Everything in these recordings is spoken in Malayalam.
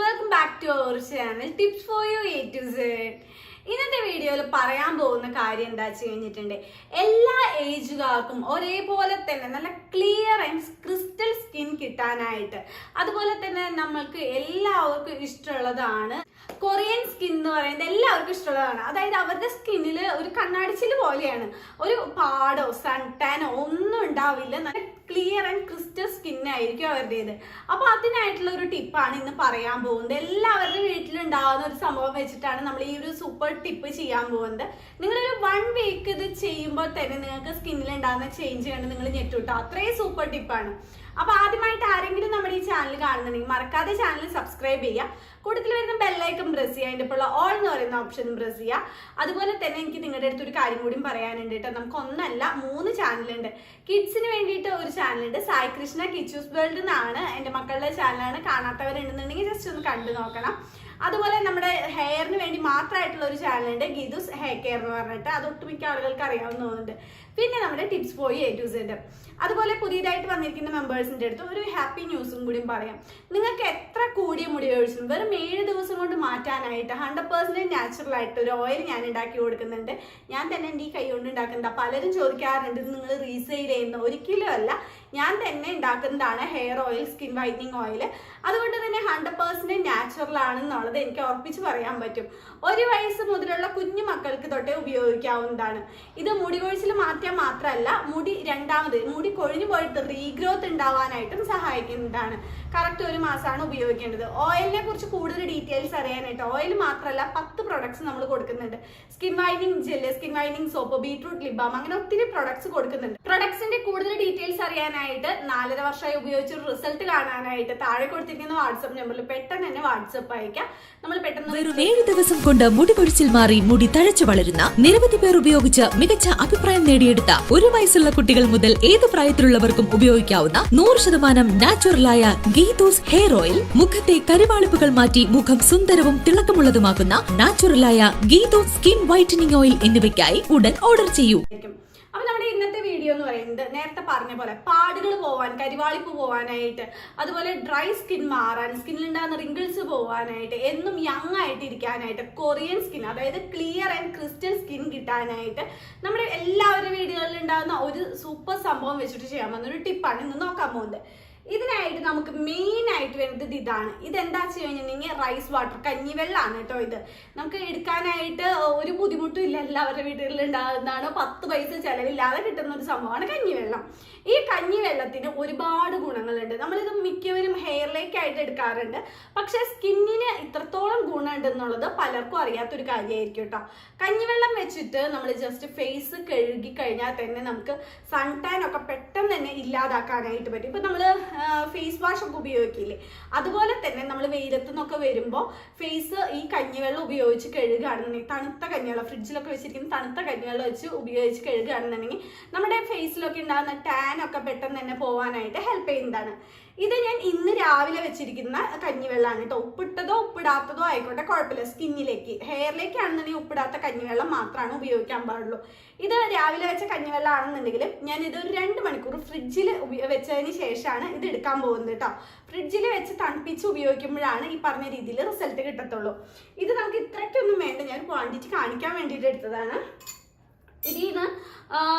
Welcome back to our channel tips for you A to Z ഇന്നത്തെ വീഡിയോയിൽ പറയാൻ പോകുന്ന കാര്യം എന്താ വെച്ച് കഴിഞ്ഞിട്ടുണ്ട്? എല്ലാ ഏജുകാർക്കും ഒരേപോലെ തന്നെ നല്ല ക്ലിയർ ആൻഡ് ക്രിസ്റ്റൽ സ്കിൻ കിട്ടാനായിട്ട്. അതുപോലെ തന്നെ നമ്മൾക്ക് എല്ലാവർക്കും ഇഷ്ടമുള്ളതാണ് കൊറിയൻ സ്കിൻ എന്ന് പറയുന്നത് എല്ലാവർക്കും ഇഷ്ടമുള്ളതാണ്. അതായത് അവരുടെ സ്കിന്നിൽ ഒരു കണ്ണാടിച്ചിൽ പോലെയാണ്. ഒരു പാടോ സൺ ടാനോ ഒന്നും ഉണ്ടാവില്ല. നല്ല ക്ലിയർ ആൻഡ് ക്രിസ്റ്റൽ സ്കിൻ ആയിരിക്കും അവരുടേത്. അപ്പൊ അതിനായിട്ടുള്ള ഒരു ടിപ്പാണ് ഇന്ന് പറയാൻ പോകുന്നത്. എല്ലാവരുടെ വീട്ടിലുണ്ടാകുന്ന ഒരു സംഭവം വെച്ചിട്ടാണ് നമ്മൾ ഈ ഒരു സൂപ്പർ ടിപ്പ് ചെയ്യാൻ പോകുന്നത്. നിങ്ങളൊരു വൺ വീക്ക് ഇത് ചെയ്യുമ്പോൾ തന്നെ നിങ്ങൾക്ക് സ്കിന്നിൽ ഉണ്ടാകുന്ന ചേഞ്ച് കണ്ട് നിങ്ങൾ ഞെട്ടുട്ടോ അത്രയും സൂപ്പർ ടിപ്പാണ് അപ്പൊ ആദ്യമായിട്ട് ആരെങ്കിലും നമ്മുടെ ഈ ചാനൽ കാണുന്നുണ്ടെങ്കിൽ മറക്കാതെ ചാനൽ സബ്സ്ക്രൈബ് ചെയ്യുക. കൂടുതൽ വരുന്ന ബെല്ലൈക്കൺ പ്രസ് ചെയ്യുക. അതിന്റെ ഇപ്പോൾ ഓൾ എന്ന് പറയുന്ന ഓപ്ഷനും പ്രസ് ചെയ്യുക. അതുപോലെ തന്നെ എനിക്ക് നിങ്ങളുടെ അടുത്ത് ഒരു കാര്യം കൂടി പറയാനുണ്ട് കേട്ടോ. നമുക്ക് ഒന്നല്ല മൂന്ന് ചാനലുണ്ട് കിഡ്സിന് വേണ്ടിയിട്ട് ഒരു ചാനലുണ്ട് സായി കൃഷ്ണ കിച്ചൂസ് വേൾഡ് എന്നാണ് എന്റെ മക്കളുടെ ചാനലാണ് കാണാത്തവരുണ്ടെന്നുണ്ടെങ്കിൽ ജസ്റ്റ് ഒന്ന് കണ്ടു നോക്കണം. അതുപോലെ നമ്മുടെ ഹെയറിന് വേണ്ടി മാത്രമായിട്ടുള്ള ഒരു ചാനലുണ്ട് ഗീതുസ് ഹെയർ കെയർ എന്ന് പറഞ്ഞിട്ട്. അത് ഒട്ടുമിക്ക ആളുകൾക്ക് അറിയാവുന്ന തോന്നുന്നുണ്ട് പിന്നെ നമ്മുടെ ടിപ്സ് പോയി എ ടു സെഡ് അതുപോലെ പുതിയതായിട്ട് വന്നിരിക്കുന്ന മെമ്പേഴ്സിന്റെ അടുത്ത് ഒരു ഹാപ്പി ന്യൂസും കൂടിയും പറയാം. നിങ്ങൾക്ക് എത്ര കൂടിയ മുടി വെറും ഏഴ് ദിവസം കൊണ്ട് മാറ്റാനായിട്ട് ഹൺഡ്രഡ് പെർസെന്റേജ് നാച്ചുറൽ ആയിട്ട് ഒരു ഓയിൽ ഞാൻ ഉണ്ടാക്കി കൊടുക്കുന്നുണ്ട്. ഞാൻ തന്നെ എന്റെ ഈ കൈ കൊണ്ട് ഉണ്ടാക്കുന്നതാ. പലരും ചോദിക്കാറുണ്ട് നിങ്ങൾ റീസെയിൽ ചെയ്യുന്ന ഒരിക്കലും അല്ല. ഞാൻ തന്നെ ഉണ്ടാക്കുന്നതാണ് hair oil skin whitening oil അതുകൊണ്ട് തന്നെ ഹൺഡ്രഡ് പെർസെന്റേജ് നാച്ചുറൽ ആണെന്നുള്ളത് എനിക്ക് ഉറപ്പിച്ച് പറയാൻ പറ്റും. ഒരു വയസ്സ് മുതലുള്ള കുഞ്ഞു മക്കൾക്ക് തൊട്ടേ ഉപയോഗിക്കാവുന്നതാണ്. ഇത് മുടി കൊഴിച്ചിൽ മാറ്റാൻ മാത്രമല്ല മുടി രണ്ടാമത് മുടി കൊഴിഞ്ഞു പോയിട്ട് റീഗ്രോത്ത് ഉണ്ടാവാനായിട്ടും സഹായിക്കുന്നതാണ്. കറക്റ്റ് ഒരു മാസമാണ് ഉപയോഗിക്കേണ്ടത്. ഓയിലിനെ കുറിച്ച് കൂടുതൽ ഡീറ്റെയിൽസ് അറിയാനായിട്ട് ഓയിൽ മാത്രമല്ല പത്ത് പ്രൊഡക്ട്സ് നമ്മൾ കൊടുക്കുന്നുണ്ട്. Skin വൈനിങ് gel skin വൈനിങ് soap beetroot lip balm അങ്ങനെ ഒത്തിരി പ്രൊഡക്ട്സ് കൊടുക്കുന്നുണ്ട്. പ്രൊഡക്ട്സിന്റെ കൂടുതൽ ഡീറ്റെയിൽസ് അറിയാനായിട്ട് നാലര വർഷമായി ഉപയോഗിച്ച റിസൾട്ട് കാണാനായിട്ട് താഴെ കൊടുത്തിരിക്കുന്ന വാട്സപ്പ് നമ്പറിൽ പെട്ടെന്ന് തന്നെ വാട്സപ്പ് അയക്കാം. നമ്മൾ പെട്ടെന്ന് വെറും ഏഴ് ദിവസം കൊണ്ട് മുടി കൊഴിച്ചിൽ മാറി മുടി തഴച്ചു വളരുന്ന നിരവധി പേർ ഉപയോഗിച്ച് മികച്ച അഭിപ്രായം നേടിയെടുത്ത ഒരു വയസ്സുള്ള കുട്ടികൾ മുതൽ ഏത് പ്രായത്തിലുള്ളവർക്കും ഉപയോഗിക്കാവുന്ന നൂറ് ശതമാനം നാച്ചുറലായ ഗീതൂസ് ഹെയർ ഓയിൽ മുഖത്തെ കരുവാളിപ്പുകൾ മാറ്റി മുഖം സുന്ദരവും തിളക്കമുള്ളതുമാക്കുന്ന നാച്ചുറലായ ഗീതൂസ് സ്കിൻ വൈറ്റനിങ് ഓയിൽ എന്നിവയ്ക്കായി ഉടൻ ഓർഡർ ചെയ്യൂ. നമ്മുടെ ഇന്നത്തെ വീഡിയോ എന്ന് പറയുന്നത് നേരത്തെ പറഞ്ഞ പോലെ പാടുകൾ പോവാൻ കരിവാളിപ്പ് പോവാനായിട്ട് അതുപോലെ ഡ്രൈ സ്കിൻ മാറാൻ സ്കിന്നിൽ ഉണ്ടാകുന്ന റിങ്കിൾസ് പോവാനായിട്ട് എന്നും യങ് ആയിട്ട് ഇരിക്കാനായിട്ട് കൊറിയൻ സ്കിൻ അതായത് ക്ലിയർ ആൻഡ് ക്രിസ്റ്റൽ സ്കിൻ കിട്ടാനായിട്ട് നമ്മുടെ എല്ലാവരുടെ വീടുകളിൽ ഉണ്ടാകുന്ന ഒരു സൂപ്പർ സംഭവം വെച്ചിട്ട് ചെയ്യാൻ പോകുന്ന ഒരു ടിപ്പാണ് ഇന്ന് നോക്കാൻ പോകുന്നത്. ഇതിനായിട്ട് നമുക്ക് മെയിൻ ആയിട്ട് വരുന്നത് ഇതാണ്. ഇതെന്താ വെച്ച് കഴിഞ്ഞിട്ടുണ്ടെങ്കിൽ റൈസ് വാട്ടർ കഞ്ഞിവെള്ളമാണ് കേട്ടോ ഇത്. നമുക്ക് എടുക്കാനായിട്ട് ഒരു ബുദ്ധിമുട്ടും ഇല്ല. എല്ലാവരുടെ വീടുകളിൽ ഉണ്ടാകുന്നതാണ് പത്ത് പൈസ ചിലവില്ലാതെ കിട്ടുന്ന ഒരു സംഭവമാണ് കഞ്ഞിവെള്ളം ഈ കഞ്ഞിവെള്ളത്തിന് ഒരുപാട് ഗുണങ്ങളുണ്ട്. നമ്മളിത് മിക്കവരും ഹെയറിലേക്കായിട്ട് എടുക്കാറുണ്ട്. പക്ഷെ സ്കിന്നിന് ഇത്രത്തോളം ഗുണമുണ്ട് എന്നുള്ളത് പലർക്കും അറിയാത്തൊരു കാര്യമായിരിക്കും കേട്ടോ. കഞ്ഞിവെള്ളം വെച്ചിട്ട് നമ്മൾ ജസ്റ്റ് ഫേസ് കഴുകി കഴിഞ്ഞാൽ തന്നെ നമുക്ക് സൺ ടാൻ ഒക്കെ പെട്ടെന്ന് തന്നെ ഇല്ലാതാക്കാനായിട്ട് പറ്റും. ഇപ്പൊ നമ്മൾ ഫേസ് വാഷ് ഒക്കെ ഉപയോഗിക്കില്ലേ? അതുപോലെ തന്നെ നമ്മൾ വെയിലത്തു നിന്നൊക്കെ വരുമ്പോൾ ഫേസ് ഈ കഞ്ഞിവെള്ളം ഉപയോഗിച്ച് കഴുകുകയാണെന്നുണ്ടെങ്കിൽ തണുത്ത കഞ്ഞിവെള്ളം ഫ്രിഡ്ജിലൊക്കെ വെച്ചിരിക്കുന്ന തണുത്ത കഞ്ഞിവെള്ളം വെച്ച് ഉപയോഗിച്ച് കഴുകുകയാണെന്നുണ്ടെങ്കിൽ നമ്മുടെ ഫേസിലൊക്കെ ഉണ്ടാകുന്ന ടാൻ ഒക്കെ പെട്ടെന്ന് തന്നെ പോകാനായിട്ട് ഹെൽപ്പ് ചെയ്യുന്നതാണ്. ഇത് ഞാൻ ഇന്ന് രാവിലെ വെച്ചിരിക്കുന്ന കഞ്ഞിവെള്ളമാണ് കേട്ടോ. ഉപ്പിട്ടതോ ഉപ്പിടാത്തതോ ആയിക്കോട്ടെ കുഴപ്പമില്ല. സ്കിന്നിലേക്ക് ഹെയറിലേക്കാണെന്നുണ്ടെങ്കിൽ ഉപ്പിടാത്ത കഞ്ഞിവെള്ളം മാത്രമാണ് ഉപയോഗിക്കാൻ പാടുള്ളൂ. ഇത് രാവിലെ വെച്ച കഞ്ഞിവെള്ളം ആണെന്നുണ്ടെങ്കിൽ ഞാൻ ഇത് ഒരു രണ്ട് മണിക്കൂർ ഫ്രിഡ്ജിൽ വെച്ചതിന് ശേഷമാണ് ഇത് എടുക്കാൻ പോകുന്നത് കേട്ടോ ഫ്രിഡ്ജിൽ വെച്ച് തണുപ്പിച്ച് ഉപയോഗിക്കുമ്പോഴാണ് ഈ പറഞ്ഞ രീതിയിൽ റിസൾട്ട് കിട്ടത്തുള്ളൂ. ഇത് നമുക്ക് ഇത്രയ്ക്കൊന്നും വേണ്ട. ഞാൻ ക്വാണ്ടിറ്റി കാണിക്കാൻ വേണ്ടിയിട്ട് എടുത്തതാണ്. ഇതിന്ന്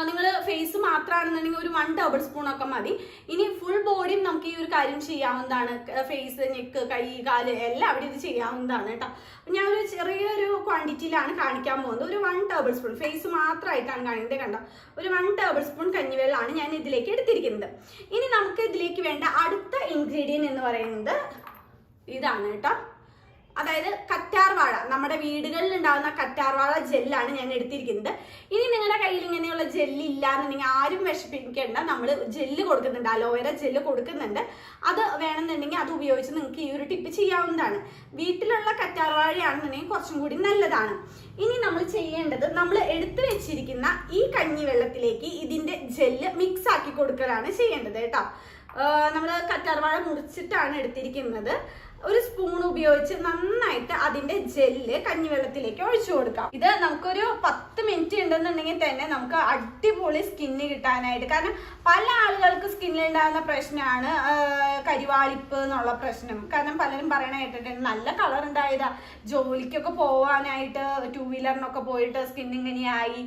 നിങ്ങൾ ഫേസ് മാത്രമാണെന്നുണ്ടെങ്കിൽ ഒരു വൺ ടേബിൾ സ്പൂൺ ഒക്കെ മതി. ഇനി ഫുൾ ബോഡിയും നമുക്ക് ഈ ഒരു കാര്യം ചെയ്യാവുന്നതാണ്. ഫേസ് നെക്ക് കൈ കാൽ എല്ലാം അവിടെ ഇത് ചെയ്യാവുന്നതാണ് കേട്ടോ. അപ്പം ഞാനൊരു ചെറിയൊരു ക്വാണ്ടിറ്റിയിലാണ് കാണിക്കാൻ പോകുന്നത്. ഒരു വൺ ടേബിൾ സ്പൂൺ ഫേസ് മാത്രമായിട്ടാണ് കാണിക്കുന്നത് കണ്ടോ? ഒരു വൺ ടേബിൾ സ്പൂൺ കഞ്ഞിവെള്ളമാണ് ഞാൻ ഇതിലേക്ക് എടുത്തിരിക്കുന്നത്. ഇനി നമുക്ക് ഇതിലേക്ക് വേണ്ട അടുത്ത ഇൻഗ്രീഡിയന്റ് എന്ന് പറയുന്നത് ഇതാണ് കേട്ടോ. അതായത് കറ്റാർവാഴ. നമ്മുടെ വീടുകളിൽ ഉണ്ടാകുന്ന കറ്റാർവാഴ ജെല്ലാണ് ഞാൻ എടുത്തിരിക്കുന്നത്. ഇനി നിങ്ങളുടെ കയ്യിൽ ഇങ്ങനെയുള്ള ജെല്ല് ഇല്ല ആരും വിഷമിക്കേണ്ട. നമ്മൾ ജെല്ല് കൊടുക്കുന്നുണ്ട്. അലോവേര ജെല്ല് കൊടുക്കുന്നുണ്ട്. അത് വേണമെന്നുണ്ടെങ്കിൽ അത് ഉപയോഗിച്ച് നിങ്ങൾക്ക് ഈ ഒരു ടിപ്പ് ചെയ്യാവുന്നതാണ്. വീട്ടിലുള്ള കറ്റാർവാഴയാണെന്നുണ്ടെങ്കിൽ കുറച്ചും കൂടി നല്ലതാണ്. ഇനി നമ്മൾ ചെയ്യേണ്ടത് നമ്മൾ എടുത്തു വെച്ചിരിക്കുന്ന ഈ കഞ്ഞി വെള്ളത്തിലേക്ക് ഇതിന്റെ ജെല്ല് മിക്സ് ആക്കി കൊടുക്കലാണ് ചെയ്യേണ്ടത് കേട്ടോ. നമ്മൾ കറ്റാർവാഴ മുറിച്ചിട്ടാണ് എടുത്തിരിക്കുന്നത്. ഒരു സ്പൂൺ ഉപയോഗിച്ച് നന്നായിട്ട് അതിന്റെ ജെല്ല് കഞ്ഞിവെള്ളത്തിലേക്ക് ഒഴിച്ചു കൊടുക്കാം. ഇത് നമുക്കൊരു പത്ത് മിനിറ്റ് ഉണ്ടെന്നുണ്ടെങ്കിൽ തന്നെ നമുക്ക് അടിപൊളി സ്കിന്ന് കിട്ടാനായിട്ട്. കാരണം പല ആളുകൾക്ക് സ്കിന്നിൽ ഉണ്ടാകുന്ന പ്രശ്നമാണ് കരിവാളിപ്പ് എന്നുള്ള പ്രശ്നം. കാരണം പലരും പറയണ കേട്ടിട്ടുണ്ട് നല്ല കളർ ഉണ്ടായതാ. ജോലിക്കൊക്കെ പോവാനായിട്ട് ടൂ വീലറിനൊക്കെ പോയിട്ട് സ്കിൻ ഇങ്ങനെയായി.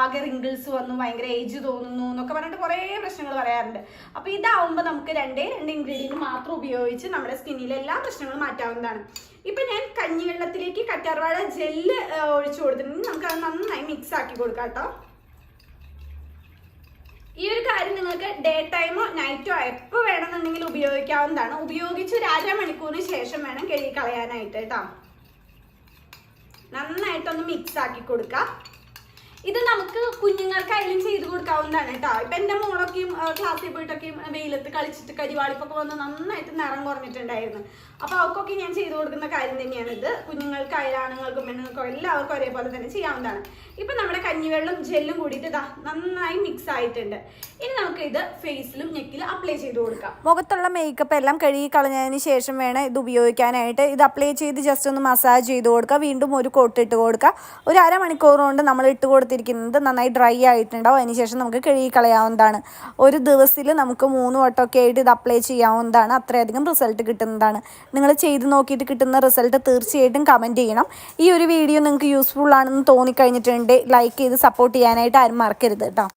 ആകെ റിങ്കിൾസ് വന്നു ഭയങ്കര ഏജ് തോന്നുന്നു എന്നൊക്കെ പറഞ്ഞിട്ട് കുറേ പ്രശ്നങ്ങൾ പറയാറുണ്ട്. അപ്പൊ ഇതാവുമ്പോൾ നമുക്ക് രണ്ടേ രണ്ട് ഇൻഗ്രീഡിയന്റ് മാത്രം ഉപയോഗിച്ച് നമ്മുടെ സ്കിന്നിലെ എല്ലാ പ്രശ്നങ്ങളും മാറ്റാവുന്നതാണ്. ഇപ്പൊ ഞാൻ കഞ്ഞിവെള്ളത്തിലേക്ക് കറ്റാർവാഴ ജെല്ല് ഒഴിച്ചു കൊടുത്തിട്ടുണ്ട്. നമുക്ക് അത് നന്നായി മിക്സ് ആക്കി കൊടുക്കാം കേട്ടോ. ഈ ഒരു കാര്യം നിങ്ങൾക്ക് ഡേ ടൈമോ നൈറ്റോ എപ്പോൾ വേണമെന്നുണ്ടെങ്കിൽ ഉപയോഗിക്കാവുന്നതാണ്. ഉപയോഗിച്ച് ഒരു അരമണിക്കൂറിന് ശേഷം വേണം കഴുകി കളയാനായിട്ട് കേട്ടോ. നന്നായിട്ടൊന്ന് മിക്സ് ആക്കി കൊടുക്കാം. ഇത് നമുക്ക് കുഞ്ഞുങ്ങൾക്കായാലും ചെയ്തു കൊടുക്കാവുന്നതാണ് കേട്ടോ. ഇപ്പൊ എന്റെ മോളൊക്കെയും ക്ലാസ്സിൽ പോയിട്ടൊക്കെയും വെയിലത്ത് കളിച്ചിട്ട് കരിവാളിപ്പൊക്കെ വന്ന് നന്നായിട്ട് നിറം കുറഞ്ഞിട്ടുണ്ടായിരുന്നു. അപ്പൊ അവർക്കൊക്കെ ഞാൻ ചെയ്തു കൊടുക്കുന്ന കാര്യം തന്നെയാണ് ഇത് കുഞ്ഞുങ്ങൾക്കായാലും ആണുങ്ങൾക്കും പെണ്ണുങ്ങൾക്കും എല്ലാവർക്കും ഒരേപോലെ തന്നെ ചെയ്യാവുന്നതാണ്. ഇപ്പൊ നമ്മുടെ കഞ്ഞിവെള്ളം ജെല്ലും കൂടിയിട്ട് ഇതാ നന്നായി മിക്സ് ആയിട്ടുണ്ട്. ഇനി നമുക്ക് ഇത് ഫേസിലും നെക്കിലും അപ്ലൈ ചെയ്ത് കൊടുക്കാം. മുഖത്തുള്ള മേക്കപ്പ് എല്ലാം കഴുകി കളഞ്ഞതിന് ശേഷം വേണം ഇത് ഉപയോഗിക്കാനായിട്ട്. ഇത് അപ്ലൈ ചെയ്ത് ജസ്റ്റ് ഒന്ന് മസാജ് ചെയ്ത് കൊടുക്കുക. വീണ്ടും ഒരു കോട്ട് ഇട്ട് കൊടുക്കുക. ഒരു അരമണിക്കൂർ കൊണ്ട് നമ്മൾ ഇട്ട് കൊടുത്തിരിക്കുന്നത് നന്നായി ഡ്രൈ ആയിട്ടുണ്ടാവും അതിനുശേഷം നമുക്ക് കഴുകി കളയാവുന്നതാണ്. ഒരു ദിവസത്തിൽ നമുക്ക് മൂന്ന് വട്ടമൊക്കെ ആയിട്ട് ഇത് അപ്ലൈ ചെയ്യാവുന്നതാണ്. അത്രയധികം റിസൾട്ട് കിട്ടുന്നതാണ്. നിങ്ങൾ ചെയ്ത് നോക്കിയിട്ട് കിട്ടുന്ന റിസൾട്ട് തീർച്ചയായിട്ടും കമന്റ് ചെയ്യണം. ഈ ഒരു വീഡിയോ നിങ്ങൾക്ക് യൂസ്ഫുൾ ആണെന്ന് തോന്നിക്കഴിഞ്ഞിട്ടുണ്ടെങ്കിൽ ലൈക്ക് ചെയ്ത് സപ്പോർട്ട് ചെയ്യാനായിട്ട് ആരും മറക്കരുത് കേട്ടോ